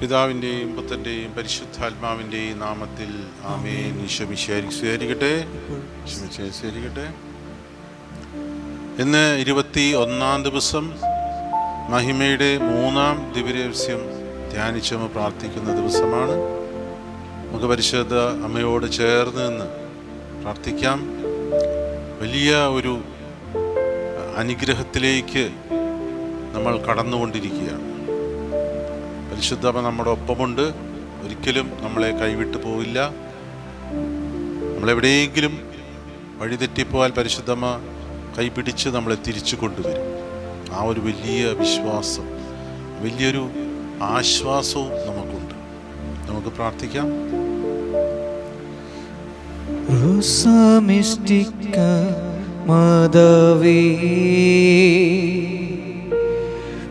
പിതാവിന്റെയും പുത്തന്റെയും പരിശുദ്ധാത്മാവിന്റെയും നാമത്തിൽ ആമേൻ. ഈശോമിശേരി സ്വീകരിക്കട്ടെ സ്വീകരിക്കട്ടെ ഇന്ന് ഇരുപത്തി ഒന്നാം ദിവസം മഹിമയുടെ മൂന്നാം ദിവ്യരഹസ്യം ധ്യാനിച്ചും പ്രാർത്ഥിക്കുന്ന ദിവസമാണ്. നമുക്ക് പരിശുദ്ധ അമ്മയോട് ചേർന്ന് നിന്ന് പ്രാർത്ഥിക്കാം. വലിയ ഒരു അനുഗ്രഹത്തിലേക്ക് നമ്മൾ കടന്നുകൊണ്ടിരിക്കുകയാണ്. പരിശുദ്ധമ നമ്മുടെ ഒപ്പമുണ്ട്. ഒരിക്കലും നമ്മളെ കൈവിട്ടു പോവില്ല. നമ്മളെവിടെയെങ്കിലും വഴിതെറ്റിപ്പോയാൽ പരിശുദ്ധമ കൈപിടിച്ച് നമ്മളെ തിരിച്ചു കൊണ്ടുവരും. ആ ഒരു വലിയ വിശ്വാസം വലിയൊരു ആശ്വാസവും നമുക്കുണ്ട്. നമുക്ക് പ്രാർത്ഥിക്കാം. റുസമിഷ്ടിക്ക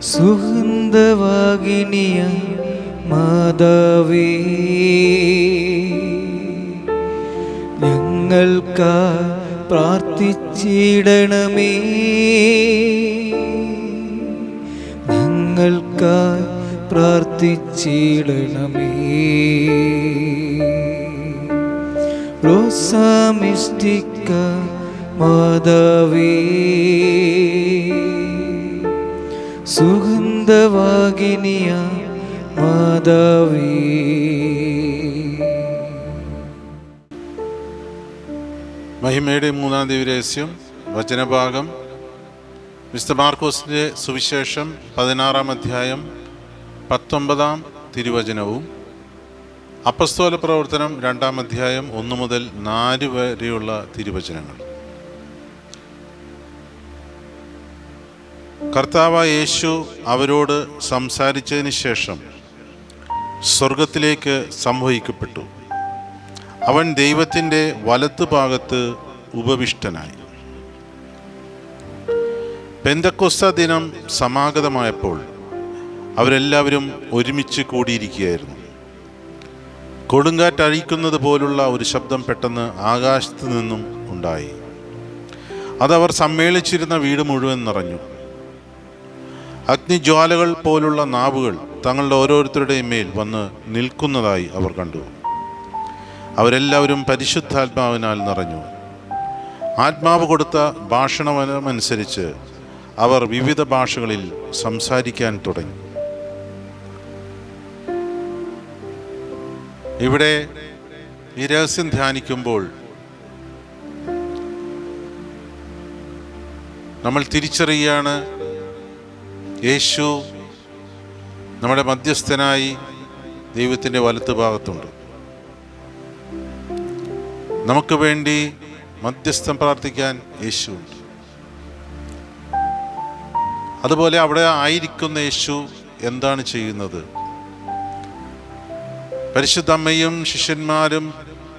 മാതാവേ സുഗന്ധവാഗിനിയ മാതാവേ ഞങ്ങൾക്കാ പ്രാർത്ഥിച്ചിടണമേ. ഞങ്ങൾക്കായി പ്രാർത്ഥിച്ചിടണമേ. റോസാമിഷ്ടിക്ക മാതാവേ. സുഗന്ധവാഗിനിയ മാതാവേ. മഹിമയുടെ മൂന്നാം ദിവരഹസ്യം വചനഭാഗം മിസ്റ്റർ മാർക്കോസിന്റെ സുവിശേഷം പതിനാറാം അധ്യായം പത്തൊമ്പതാം തിരുവചനവും അപ്പസ്തോല പ്രവർത്തനം രണ്ടാം അധ്യായം ഒന്ന് മുതൽ നാല് വരെയുള്ള തിരുവചനങ്ങൾ. കർത്താവ് യേശു അവരോട് സംസാരിച്ചതിന് ശേഷം സ്വർഗത്തിലേക്ക് സംവഹിക്കപ്പെട്ടു. അവൻ ദൈവത്തിന്റെ വലത്തുഭാഗത്ത് ഉപവിഷ്ടനായി. പെന്തക്കൊസ്ത ദിനം സമാഗതമായപ്പോൾ അവരെല്ലാവരും ഒരുമിച്ച് കൂടിയിരിക്കുകയായിരുന്നു. കൊടുങ്കാറ്റ് അഴിക്കുന്നത് പോലുള്ള ഒരു ശബ്ദം പെട്ടെന്ന് ആകാശത്ത് നിന്നും ഉണ്ടായി. അതവർ സമ്മേളിച്ചിരുന്ന വീട് മുഴുവൻ നിറഞ്ഞു. അഗ്നിജ്വാലകൾ പോലുള്ള നാവുകൾ തങ്ങളുടെ ഓരോരുത്തരുടെയും മേൽ വന്ന് നിൽക്കുന്നതായി അവർ കണ്ടു. അവരെല്ലാവരും പരിശുദ്ധാത്മാവിനാൽ നിറഞ്ഞു. ആത്മാവ് കൊടുത്ത ഭാഷണമനുസരിച്ച് അവർ വിവിധ ഭാഷകളിൽ സംസാരിക്കാൻ തുടങ്ങി. ഇവിടെ ഈ രഹസ്യം ധ്യാനിക്കുമ്പോൾ നമ്മൾ തിരിച്ചറിയാണ് യേശു നമ്മുടെ മധ്യസ്ഥനായി ദൈവത്തിന്റെ വലത്ത് ഭാഗത്തുണ്ട്. നമുക്ക് വേണ്ടി മധ്യസ്ഥം പ്രാർത്ഥിക്കാൻ യേശുണ്ട് അതുപോലെ അവിടെ ആയിരിക്കുന്ന യേശു എന്താണ് ചെയ്യുന്നത്? പരിശുദ്ധ അമ്മയും ശിഷ്യന്മാരും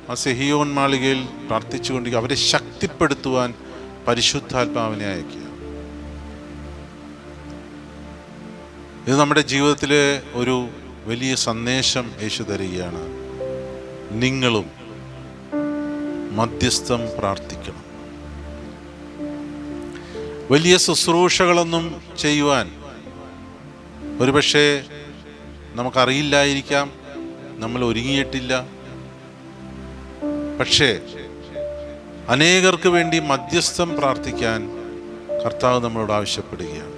ആ സെഹിയോൺ മാളികയിൽ പ്രാർത്ഥിച്ചുകൊണ്ട് അവരെ ശക്തിപ്പെടുത്തുവാൻ പരിശുദ്ധാത്മാവിനെ അയക്കുക. ഇത് നമ്മുടെ ജീവിതത്തിലെ ഒരു വലിയ സന്ദേശം യേശു തരികയാണ്. നിങ്ങളും മധ്യസ്ഥം പ്രാർത്ഥിക്കണം. വലിയ ശുശ്രൂഷകളൊന്നും ചെയ്യുവാൻ ഒരുപക്ഷെ നമുക്കറിയില്ലായിരിക്കാം നമ്മൾ ഒരുങ്ങിയിട്ടില്ല. പക്ഷേ അനേകർക്ക് വേണ്ടി മധ്യസ്ഥം പ്രാർത്ഥിക്കാൻ കർത്താവ് നമ്മളോട് ആവശ്യപ്പെടുകയാണ്.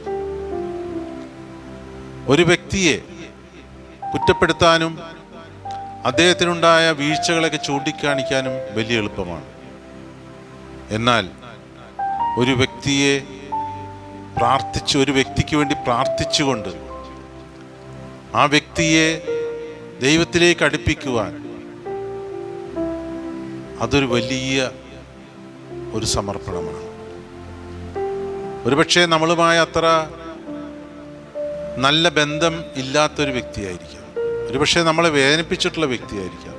ഒരു വ്യക്തിയെ കുറ്റപ്പെടുത്താനും അദ്ദേഹത്തിനുണ്ടായ വീഴ്ചകളൊക്കെ ചൂണ്ടിക്കാണിക്കാനും വലിയ എളുപ്പമാണ്. എന്നാൽ ഒരു വ്യക്തിയെ പ്രാർത്ഥിച്ച് ഒരു വ്യക്തിക്ക് വേണ്ടി പ്രാർത്ഥിച്ചുകൊണ്ട് ആ വ്യക്തിയെ ദൈവത്തിലേക്ക് അടുപ്പിക്കുവാൻ അതൊരു വലിയ ഒരു സമർപ്പണമാണ്. ഒരുപക്ഷെ നമ്മളുമായി അത്ര നല്ല ബന്ധം ഇല്ലാത്തൊരു വ്യക്തിയായിരിക്കാം. ഒരുപക്ഷെ നമ്മളെ വേദനിപ്പിച്ചിട്ടുള്ള വ്യക്തിയായിരിക്കാം.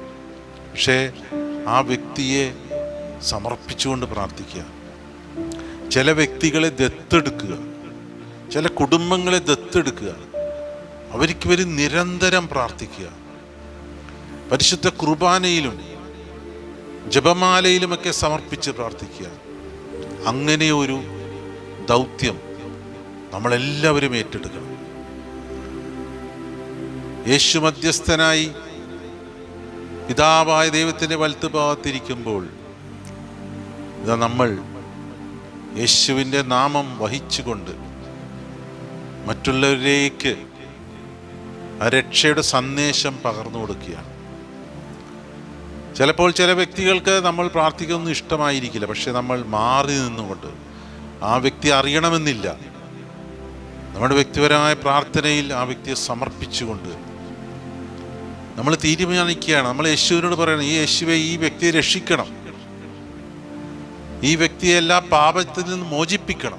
പക്ഷേ ആ വ്യക്തിയെ സമർപ്പിച്ചുകൊണ്ട് പ്രാർത്ഥിക്കുക. ചില വ്യക്തികളെ ദത്തെടുക്കുക. ചില കുടുംബങ്ങളെ ദത്തെടുക്കുക. അവർക്ക് വരും നിരന്തരം പ്രാർത്ഥിക്കുക. പരിശുദ്ധ കുർബാനയിലും ജപമാലയിലുമൊക്കെ സമർപ്പിച്ച് പ്രാർത്ഥിക്കുക. അങ്ങനെ ഒരു ദൗത്യം നമ്മളെല്ലാവരും ഏറ്റെടുക്കണം. യേശു മധ്യസ്ഥനായി പിതാവായ ദൈവത്തിന്റെ വലത്ത് ഭാഗത്തിരിക്കുമ്പോൾ ഇതാ നമ്മൾ യേശുവിന്റെ നാമം വഹിച്ചുകൊണ്ട് മറ്റുള്ളവരിലേക്ക് ആ രക്ഷയുടെ സന്ദേശം പകർന്നു കൊടുക്കുകയാണ്. ചിലപ്പോൾ ചില വ്യക്തികൾക്ക് നമ്മൾ പ്രാർത്ഥിക്കുന്നത് ഇഷ്ടമായിരിക്കില്ല പക്ഷെ നമ്മൾ മാറി നിന്നുകൊണ്ട് ആ വ്യക്തി അറിയണമെന്നില്ല. നമ്മുടെ വ്യക്തിപരമായ പ്രാർത്ഥനയിൽ ആ വ്യക്തിയെ സമർപ്പിച്ചുകൊണ്ട് നമ്മൾ തീരുമാനിക്കുകയാണ്. നമ്മൾ യേശുവിനോട് പറയണം ഈ യേശുവെ ഈ വ്യക്തിയെ രക്ഷിക്കണം. ഈ വ്യക്തിയെ എല്ലാ പാപത്തിൽ നിന്ന് മോചിപ്പിക്കണം.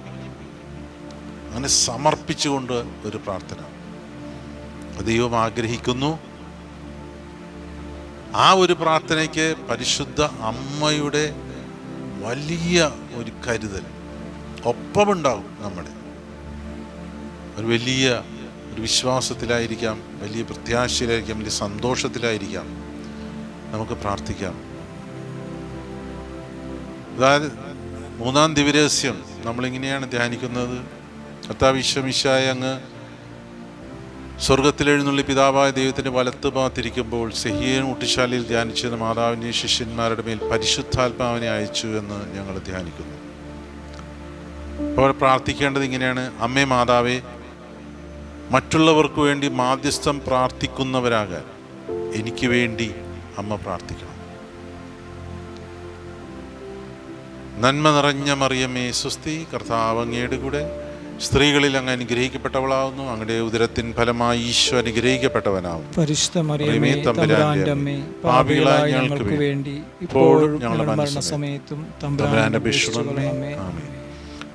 അങ്ങനെ സമർപ്പിച്ചുകൊണ്ട് ഒരു പ്രാർത്ഥന. ദൈവം ആഗ്രഹിക്കുന്നു. ആ ഒരു പ്രാർത്ഥനയ്ക്ക് പരിശുദ്ധ അമ്മയുടെ വലിയ ഒരു കരുതൽ. ഒപ്പമുണ്ടാകും നമ്മുടെ. ഒരു വലിയ ഒരു വിശ്വാസത്തിലായിരിക്കാം വലിയ പ്രത്യാശയിലായിരിക്കാം വലിയ സന്തോഷത്തിലായിരിക്കാം. നമുക്ക് പ്രാർത്ഥിക്കാം. അതായത് മൂന്നാം ദിവരഹസ്യം നമ്മളിങ്ങനെയാണ് ധ്യാനിക്കുന്നത്. കർത്താവിശ്വമിശായ അങ്ങ് സ്വർഗത്തിലെഴുന്നള്ളി പിതാവായ ദൈവത്തിന്റെ വലത്ത് ഭാഗത്തിരിക്കുമ്പോൾ സെഹിയൻ ഊട്ടിശാലയിൽ ധ്യാനിച്ചിരുന്ന മാതാവിന്റെ ശിഷ്യന്മാരുടെ മേൽ പരിശുദ്ധാത്മാവിനെ അയച്ചു എന്ന് ഞങ്ങൾ ധ്യാനിക്കുന്നു. അപ്പോൾ പ്രാർത്ഥിക്കേണ്ടത് ഇങ്ങനെയാണ്. അമ്മേ മാതാവേ മറ്റുള്ളവർക്ക് വേണ്ടി മാധ്യസ്ഥം പ്രാർത്ഥിക്കുന്നവരാകാൻ എനിക്ക് വേണ്ടി അമ്മ പ്രാർത്ഥിക്കണം. നന്മ നിറഞ്ഞ മറിയമേ സുസ്തി കർത്താവ് അങ്ങയുടെ കൂടെ സ്ത്രീകളിൽ അങ്ങ് അനുഗ്രഹിക്കപ്പെട്ടവളാവുന്നു. അങ്ങയുടെ ഉദരത്തിൻ ഫലമായി ഈശോ അനുഗ്രഹിക്കപ്പെട്ടവനാവും പാപികളായ ഞങ്ങൾക്ക് വേണ്ടി ഇപ്പോഴും ഞങ്ങളുടെ മരണസമയത്തും തമ്പുരാന്റെ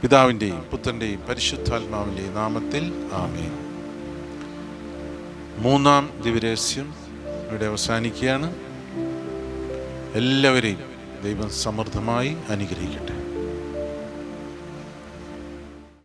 പിതാവിന്റെയും പുത്രന്റെയും പരിശുദ്ധാത്മാവിന്റെയും നാമത്തിൽ ആമേൻ. മൂന്നാം ദിവരഹസ്യം ഇവിടെ അവസാനിക്കുകയാണ്. എല്ലാവരെയും ദൈവം സമൃദ്ധമായി അനുഗ്രഹിക്കട്ടെ.